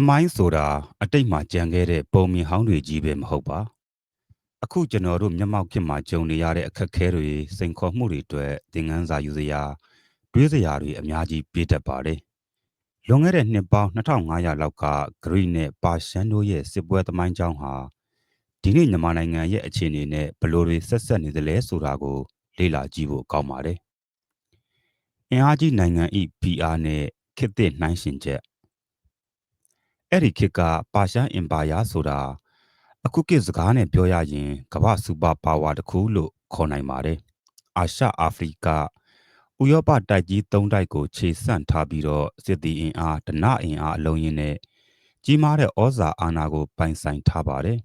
သမိုင်းဆိုတာအတိတ်မှာကြံခဲ့တဲ့ပုံမြင်ဟောင်းတွေကြီးပဲမဟုတ်ပါအခုကျွန်တော်တို့မျက်မှောက်ခေတ်မှာကြုံနေရတဲ့အခက်အခဲတွေစိန်ခေါ်မှုတွေအတွက်သင်ခန်းစာယူစရာတွေးစရာတွေအများကြီးပြည့်တတ်ပါတယ်လွန်ခဲ့တဲ့နှစ်ပေါင်း2500လောက်ကဂရိနဲ့ပါရှန်တို့ရဲ့စစ်ပွဲသမိုင်းကြောင်းဟာဒီနေ့မြန်မာနိုင်ငံရဲ့အခြေအနေနဲ့ဘယ်လိုတွေဆက်ဆက်နေသလဲဆိုတာကို လေ့လာကြည့်ဖို့ကောင်းပါတယ်အင်အားကြီးနိုင်ငံဤ PR နဲ့ခေတ်သစ်နှိုင်းရှင်ချက် အဲ့ဒီခေတ်ကပါရှန်အင်ပါယာဆိုတာအခုခေတ်စကားနဲ့ပြောရရင်ကမ္ဘာစူပါပါဝါတစ်ခုလို့ခေါ်နိုင်ပါတယ်အာရှအာဖရိကဥရောပတိုက်ကြီး၃တိုက်ကိုခြေဆန့်ထားပြီးတော့စစ်တီအင်အားဒနအင်အားအလုံးရင်းနဲ့ကြီးမားတဲ့ဩဇာအာဏာကိုပိုင်ဆိုင်ထားပါတယ်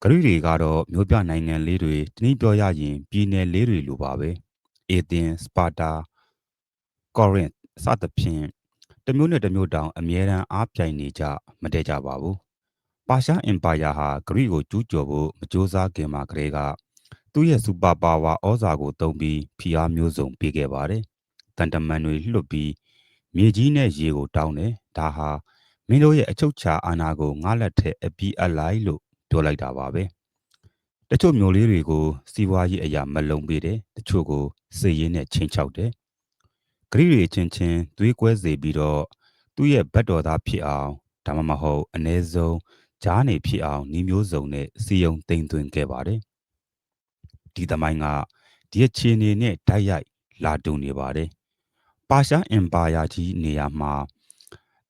ဂရိတွေကတော့မြို့ပြနိုင်ငံလေးတွေတနည်းပြောရရင်ပြည်နယ်လေးတွေလိုပါပဲအေသင်စပါတာကောရင့်စသဖြင့် တမျိုးနဲ့တမျိုးတောင်အမြဲတမ်းအားပြိုင်နေကြမတည့်ကြပါဘူးပါရှားအင်ပါယာဟာဂရိကိုကျူးကျော်ဖို့မကြိုးစားခင်မှာကလေးကသူ့ရဲ့စူပါပါဝါဩဇာကိုသုံးပြီးဖိအားမျိုးစုံပေးခဲ့ပါတယ်တန်တမန်တွေလွတ်ပြီးမြေကြီးနဲ့ရေကိုတောင်းတယ်ဒါဟာမင်းတို့ရဲ့အချုပ်ချာအာဏာကိုငါလက်ထက်အပြီးအလိုက်လို့ပြောလိုက်တာပါပဲတချို့မျိုးလေးတွေကိုစီးပွားရေးအရာမလုံပေးတယ်တချို့ကိုစေရင်းနဲ့ချင်းချောက်တယ် ဂရိတွေချင်းချင်းသွေးကွဲစေပြီးတော့သူ့ရဲ့ဘတ်တော်သားဖြစ်အောင်ဒါမှမဟုတ်အ ਨੇ ဆုံးဂျားနေဖြစ်အောင်ညီမျိုးစုံနဲ့စီယုံတိမ်သွင်းခဲ့ပါတယ်ဒီသမိုင်းကဒီအခြေအနေနဲ့တိုက်ရိုက်လာတူနေပါတယ်ပါရှားအင်ပါယာကြီးနေရာမှာ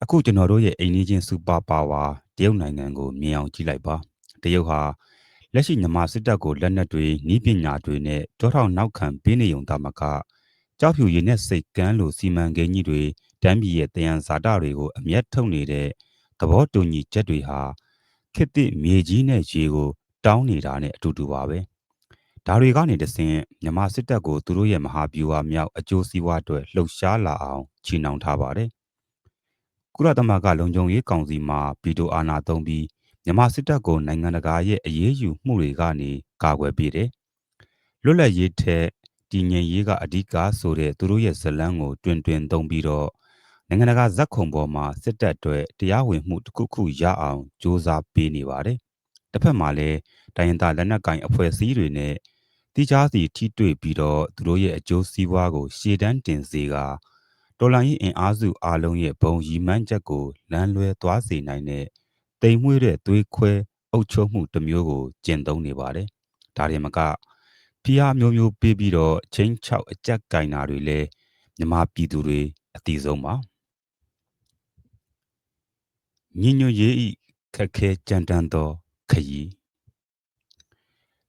အခုကျွန်တော်တို့ရဲ့အိမ်နီးချင်းစူပါပါဝါတရုတ်နိုင်ငံကိုမြင်အောင်ကြည့်လိုက်ပါတရုတ်ဟာလက်ရှိမြန်မာစစ်တပ်ကိုလက်နက်တွေနီးပညာတွေနဲ့ကြောထောက်နောက်ခံပေးနေုံတမက ကြောက်ဖြူရည်နဲ့စိတ်ကန်းလိုစီမံကိန်းကြီးတွေတမ်းပြည်ရဲ့တယံဇာတတွေကိုအမျက်ထုတ်နေတဲ့သဘောတူညီချက်တွေဟာခေတ်သစ်မြေကြီးနဲ့ရေကို တောင်းနေတာနဲ့အတူတူပါပဲဒါတွေကနေတဆင်မြမစစ်တပ်ကိုသူတို့ရဲ့မဟာဗျူဟာမြောက်အကျိုးစီးပွားအတွက်လှုပ်ရှားလာအောင်ချီနှောင်ထားပါတယ်ကုလသမဂ္ဂလုံခြုံရေးကောင်စီမှာဗီတိုအာဏာသုံးပြီးမြမစစ်တပ်ကိုနိုင်ငံတကာရဲ့အရေးယူမှုတွေကနေကာကွယ်ပေးတယ်လွတ်လပ်ရေးထက် တည်ငြိမ်ရေးကအဓိကဆိုတဲ့သူတို့ရဲ့ဇလန်းကိုတွင်တွင်သုံးပြီးတော့နိုင်ငံတကာဇက်ခုံပေါ်မှာစစ်တပ်အတွက်တရားဝင်မှုတစ်ခုခုရအောင်စ조사ပေးနေပါတယ်။တစ်ဖက်မှာလည်းတိုင်းရင်းသားလက်နက်ကင်အဖွဲ့အစည်းတွေနဲ့တိကျစီထိတွေ့ပြီးတော့သူတို့ရဲ့အကျိုးစီးပွားကိုရှေ့တန်းတင်စေကဒေါ်လာကြီးအင်အားစုအလုံးရဲ့ဘုံရီမှန်းချက်ကိုလမ်းလွဲသွားစေနိုင်တဲ့တိမ်မွေးတဲ့သွေးခွဲအုပ်ချုပ်မှုတစ်မျိုးကိုကျင့်သုံးနေပါတယ်။ဒါရင်မက ဖိအားမျိုးမျိုးပေးပြီးတော့ချင်းချောက်အကြက်ကင်တာတွေလည်းမြမပြည်သူတွေအတိဆုံးပါညညရေးဤခက်ခဲကြမ်းတမ်းသောခရီး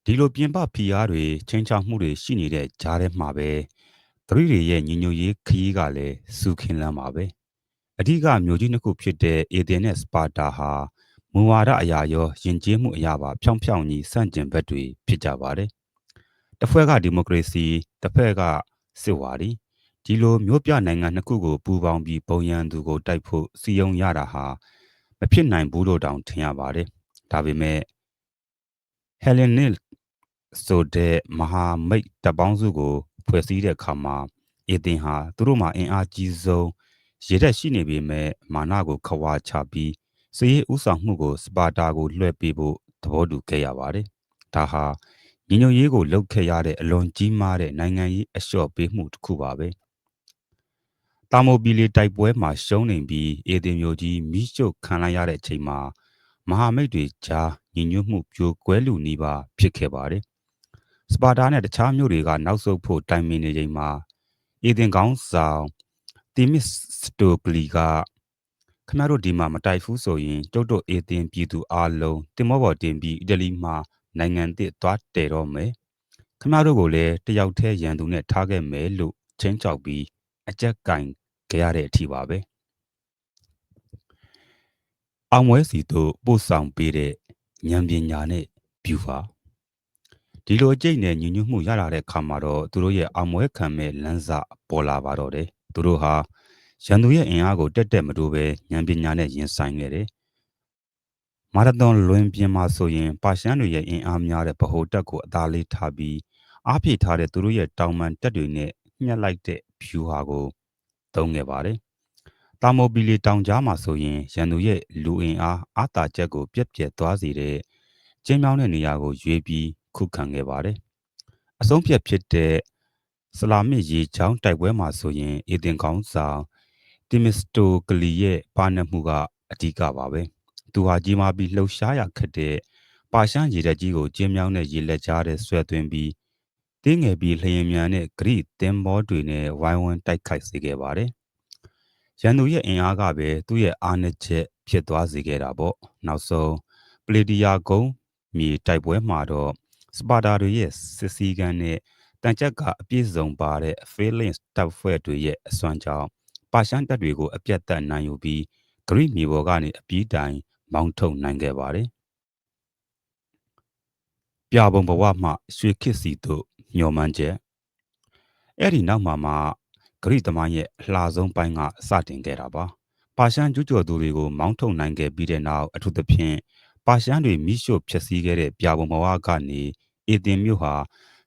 ဒီလိုပြင်ပဖိအားတွေချင်းချောက်မှုတွေရှိနေတဲ့ကြားထဲမှာပဲသတိတွေရဲ့ညညရေးခရီးကလည်းစူခင်လန်းပါပဲအဓိကမျိုးကြီးနှစ်ခုဖြစ်တဲ့အေဒင်နဲ့စပါတာဟာမူဝါဒအရာရောယဉ်ကျေးမှုအရာပါဖြောင်းဖြောင်းကြီးစန့်ကျင်ဘက်တွေဖြစ်ကြပါတယ် တစ်ဖွဲ့ကဒီမိုကရေစီတစ်ဖက်ကစစ်ဝါဒီဒီလိုမျိုးပြနိုင်ငံနှစ်ခုကိုပူးပေါင်းပြီးပုံရန်သူကိုတိုက်ဖို့စီယုံရတာဟာမဖြစ်နိုင်ဘူးလို့တောင်ထင်ရပါတယ်ဒါပေမဲ့ဟယ်လင်နစ်ဆိုတဲ့မဟာမိတ်တပ်ပေါင်းစုကို ဖွဲ့စည်းတဲ့အခါမှာအေသင်ဟာသူတို့မှာအင်အားကြီးဆုံးရေတက်ရှိနေပေမဲ့မာနကိုခွာချပြီးစည်ရေးဥဆောင်မှုကိုစပါတာကိုလွှဲပေးဖို့သဘောတူခဲ့ရပါတယ်ဒါဟာ ညီညွတ်ရေးကိုလှုပ်ခဲ့ရတဲ့အလွန်ကြီးမားတဲ့နိုင်ငံရေးအလျှော့ပေးမှုတစ်ခုပါပဲ။တာမိုပီလီတိုက်ပွဲမှာရှုံးနေပြီးအေဒင်မျိုးကြီးမိရှုပ်ခံလိုက်ရတဲ့အချိန်မှာမဟာမိတ်တွေကြားညီညွတ်မှုပြိုကွဲလူနီးပါဖြစ်ခဲ့ပါတယ်။စပါတာနဲ့တခြားမြို့တွေကနောက်ဆုတ်ဖို့တိုင်ပင်နေချိန်မှာအေဒင်ကောင်းဆောင်တီမစ်စတိုကလီကခမရတို့ဒီမှာမတိုက်ဘူးဆိုရင်တုတ်တုတ်အေသင်ပြည်သူအလုံးတင်မောပေါ်တင်ပြီးအီတလီမှာ နိုင်ငံသစ်သွားတည်တော့မယ်ခမတို့ကိုလည်းတယောက်တည်းရန်သူနဲ့ထားခဲ့မယ်လို့ချင်းချောက်ပြီးအကြက်ကင်ကြရတဲ့အထိပါပဲအောင်ဝဲစီတို့ပို့ဆောင်ပေးတဲ့ဉာဏ်ပညာနဲ့ဗျူဟာဒီလိုအကျိတ်နဲ့ညညွတ်မှုရလာတဲ့ခါမှာတော့သူတို့ရဲ့အောင်ဝဲခံမဲ့လမ်းစာပေါ်လာပါတော့တယ်သူတို့ဟာရန်သူရဲ့အင်အားကိုတက်တက်မတိုးပဲဉာဏ်ပညာနဲ့ရင်ဆိုင်ခဲ့တယ် မာရသွန်လွင်ပြင်မှာဆိုရင် ပါရှန်တွေရဲ့အင်အားများတဲ့ဗဟိုတက်ကိုအသာလေးထားပြီးအားဖြည့်ထားတဲ့သူတို့ရဲ့တောင်ပန်တက်တွေနဲ့ညှက်လိုက်တဲ့ view ဟာကိုသုံးခဲ့ပါတယ်တာမိုပီလီတောင်ကြားမှာဆိုရင်ရန်သူရဲ့လူအင်အားအာတာချက်ကိုပြက်ပြက်သွားစေတဲ့ကျင်းမြောင်းတဲ့နေရာကိုရွေးပြီးခုခံခဲ့ပါတယ်။အဆုံးဖြတ်ဖြစ်တဲ့ဆလာမစ်ရေချောင်းတိုက်ပွဲမှာဆိုရင်အေဒင်ကောင်းဆောင်တီမစ္စတိုကလီရဲ့ပါနမှုကအဓိကပါပဲ။ သူဟာကြီးမားပြီးလှုပ်ရှားရခက်တဲ့ပါရှန်ရေတက်ကြီးကိုကျင်းမြောင်းတဲ့ရေလက်ကြားတဲ့ဆွဲသွင်းပြီးတင်းငယ်ပြီးလျင်မြန်တဲ့ဂရိတင်ဘောတွေနဲ့ဝိုင်းဝန်းတိုက်ခိုက်စေခဲ့ပါတယ်။ရန်သူရဲ့အင်အားကပဲသူ့ရဲ့အားနည်းချက်ဖြစ်သွားစေခဲ့တာပေါ့။နောက်ဆုံးပလေတီယာကုန်းမြေတိုက်ပွဲမှာတော့စပါတာတွေရဲ့စစ်စည်းကမ်းနဲ့တန်ချက်ကအပြည့်စုံပါတဲ့ Phalanx တပ်ဖွဲ့တွေရဲ့အစွမ်းကြောင့်ပါရှန်တပ်တွေကိုအပြတ်တက်နိုင်ယူပြီးဂရိမြေပေါ်ကနေအပြီးတိုင် မောင်းထုတ်နိုင်ခဲ့ပါတယ်။ပြပုံဘဝမှရွှေခစ်စီတို့ညော်မှန်းချက်အဲ့ဒီနောက်မှာမှဂရိသမိုင်းရဲ့အလှဆုံးပိုင်းကစတင်ခဲ့တာပါ။ပါရှန်ကျူးကျော်သူတွေကိုမောင်းထုတ်နိုင်ခဲ့ပြီးတဲ့နောက်အထူးသဖြင့်ပါရှန်တွေမိရှို့ဖျက်ဆီးခဲ့တဲ့ပြပုံဘဝကနေအေတင်မြို့ဟာ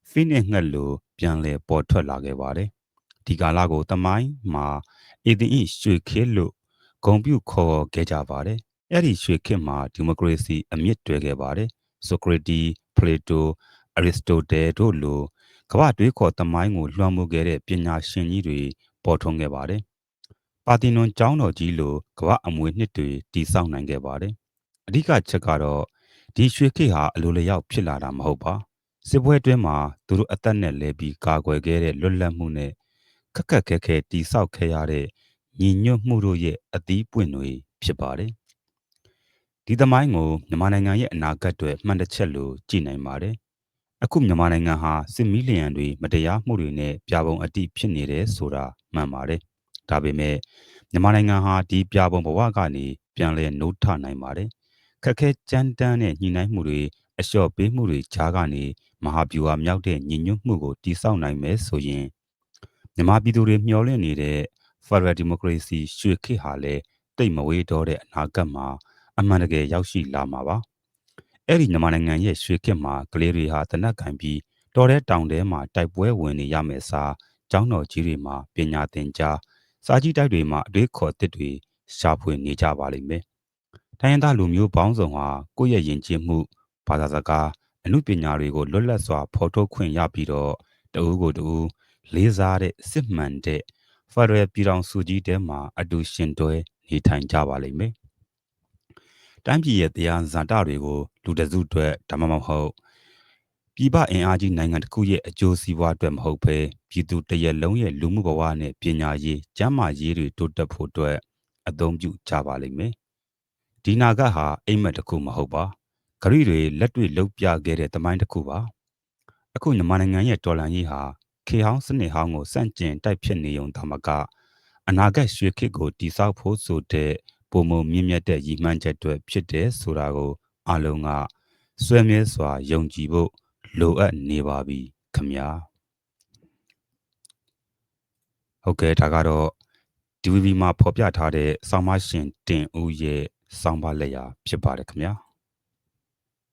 ဖိနစ်ငှက်လိုပြန်လည်ပေါ်ထွက်လာခဲ့ပါတယ်။ဒီကာလကိုသမိုင်းမှာအေတင်ဤရွှေခေတ်လို့ဂုံပြုခေါ်ခဲ့ကြပါတယ်။ အဲ့ဒီရွှေခေတ်မှာဒီမိုကရေစီအမြင့်တွယ်ခဲ့ပါတယ်။ဆိုကရတီဖလေတိုအရစ်စတိုတယ်တို့လိုကမ္ဘာတွေးခေါ်သမိုင်းကိုလွှမ်းမိုးခဲ့တဲ့ပညာရှင်ကြီးတွေပေါ်ထွန်းခဲ့ပါတယ်။ပါတီနွန်ကျောင်းတော်ကြီးလိုကမ္ဘာအမွေနှစ်တွေတည်ဆောက်နိုင်ခဲ့ပါတယ်။အဓိကချက်ကတော့ဒီရွှေခေတ်ဟာအလိုလျောက်ဖြစ်လာတာမဟုတ်ပါ။စစ်ပွဲအတွင်းမှာသူတို့အသက်နဲ့လဲပြီးကာကွယ်ခဲ့တဲ့လွတ်လပ်မှုနဲ့ခက်ခက်ခဲခဲတည်ဆောက်ခဲ့ရတဲ့ညီညွတ်မှုတို့ရဲ့အသီးပွင့်တွေဖြစ်ပါတယ်။ ဒီသမိုင်းကိုမြန်မာနိုင်ငံရဲ့အနာဂတ်တွေမှန်တစ်ချက်လို့ကြည်နိုင်ပါတယ်။အခုမြန်မာနိုင်ငံဟာစစ်မီးလျံတွေမတရားမှုတွေနဲ့ပြပုံအတိဖြစ်နေတယ်ဆိုတာမှန်ပါတယ်။ဒါပေမဲ့မြန်မာနိုင်ငံဟာဒီပြပုံဘဝကနေပြန်လဲနှုတ်ထနိုင်ပါတယ်။ခက်ခဲကြမ်းတမ်းတဲ့ညှိနှိုင်းမှုတွေအလျှော့ပေးမှုတွေကြားကနေမဟာဗျူဟာမြောက်တဲ့ညီညွတ်မှုကိုတည်ဆောက်နိုင်မယ်ဆိုရင်မြန်မာပြည်သူတွေမျှော်လင့်နေတဲ့ Federal Democracy ရွှေခေတ်ဟာလည်းတိတ်မဝေးတော့တဲ့အနာဂတ်မှာ အမှန်တကယ်ရောက်ရှိလာမှာပါအဲ့ဒီမြန်မာနိုင်ငံရဲ့ရွှေခေတ်မှာကလေးတွေဟာတနက်ကင်ပြီးတော်တဲ့တောင်ထဲမှာတိုက်ပွဲဝင်နေရမယ်စားကျောင်းတော်ကြီးတွေမှာပညာသင်ကြားစာကြည့်တိုက်တွေမှာအတွေးခေါ်တစ်တွေရှာဖွေနေကြပါလိမ့်မယ်တိုင်းရင်းသားလူမျိုးပေါင်းစုံဟာကိုယ့်ရဲ့ယဉ်ကျေးမှုဘာသာစကားအမှုပညာတွေကိုလွတ်လပ်စွာဖော်ထုတ်ခွင့်ရပြီးတော့တဦးကိုတဦးလေးစားတဲ့စစ်မှန်တဲ့ဖရယ်ပြည်တော်စုကြီးတဲမှာအတူရှင်တွဲနေထိုင်ကြပါလိမ့်မယ်။ တိုင်းပြည်ရဲ့တရားဇာတတွေကိုလူတစုအတွက်ဒါမှမဟုတ်ပြည်ပအင်အားကြီးနိုင်ငံတစ်ခုရဲ့အကျိုးစီးပွားအတွက်မဟုတ်ဘဲပြည်သူတရက်လုံးရဲ့လူမှုဘဝနဲ့ပညာရေးကျန်းမာရေးတွေတိုးတက်ဖို့အတွက်အသုံးပြုကြပါလိမ့်မယ်။ဒီနာဂတ်ဟာအိမ်မက်တစ်ခုမဟုတ်ပါ။ဂရိတွေလက်တွေ့လှုပ်ပြခဲ့တဲ့တမိုင်းတစ်ခုပါ။အခုမြန်မာနိုင်ငံရဲ့တော်လှန်ရေးဟာခေဟောင်းစနစ်ဟောင်းကိုစန့်ကျင်တိုက်ဖြစ်နေုံသာမကအနာဂတ်ရွှေခေတ်ကိုတိဆောက်ဖို့ဆိုတဲ့ ပုံမမြင့်မြတ်တဲ့ရည်မှန်းချက်တွေဖြစ်တယ်ဆိုတာကိုအလုံးကစွဲမြဲစွာယုံကြည်ဖို့လိုအပ်နေပါပြီခမညာဟုတ်ကဲ့ဒါကတော့ DVB မှာဖော်ပြထားတဲ့ဆောင်းမရှင်တင်ဦးရဲ့ဆောင်းပါလက်ရာဖြစ်ပါတယ်ခမညာ